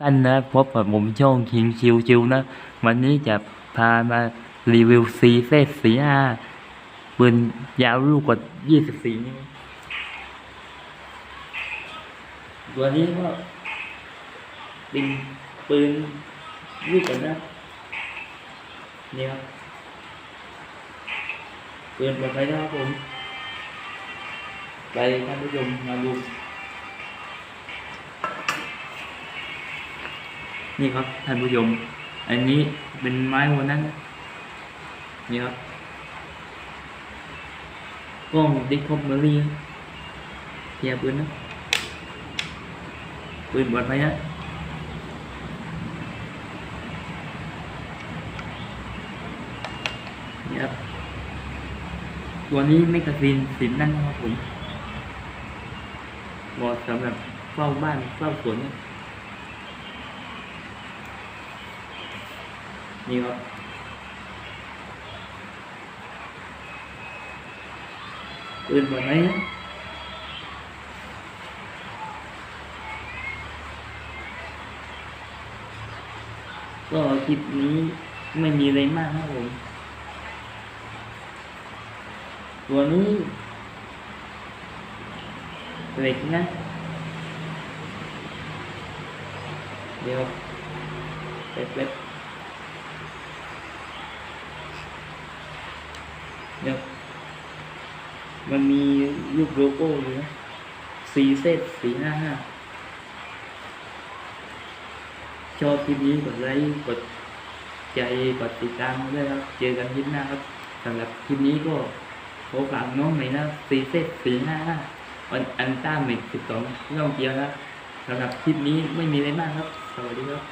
ท่านนะพบกับผมช่องคิงชิวชิวนะ วันนี้จะพามารีวิวซีเซสสีห้าปืนยาวลูกกว่ายี่สิบสี่นิ้วตัวนี้ก็เป็นปืนลูกกันนะเนี่ครับปืนปลอดภัยนะครับผม ไปท่านผู้ชมมาดู นี่ครับท่านผู้ชม อันนี้เป็นไม้วันนั้น นี่ครับกล้องดิคอมเมอรี่เทียบปืนนะปืนบอดไปนะนี่ครับตัวนี้ไม่กระซินสินนั่นนะครับผมเหมาะสำหรับเฝ้าบ้านเฝ้าสวนนี่ นี่ครับปืนแบบไหนก็คลิปนี้ไม่มีอะไรมากนะครับผมตัวนี้เหล็กนะ เดี๋ยวเล็ก เดี๋ยวมันมีรูปโลโก้อยู่นะสีเซตสีห้าห้าชอบคลิปนี้กดไลค์กดใจกดติดตามด้วยครับ เจอกันคลิปหน้าครับสำหรับคลิปนี้ก็ขอฝากน้องใหม่นะสีเซตสีห้าห้าอันอันต้าเมกสิบสองย่องเกียวนะสำหรับคลิปนี้ไม่มีอะไรมากครับ สวัสดีครับ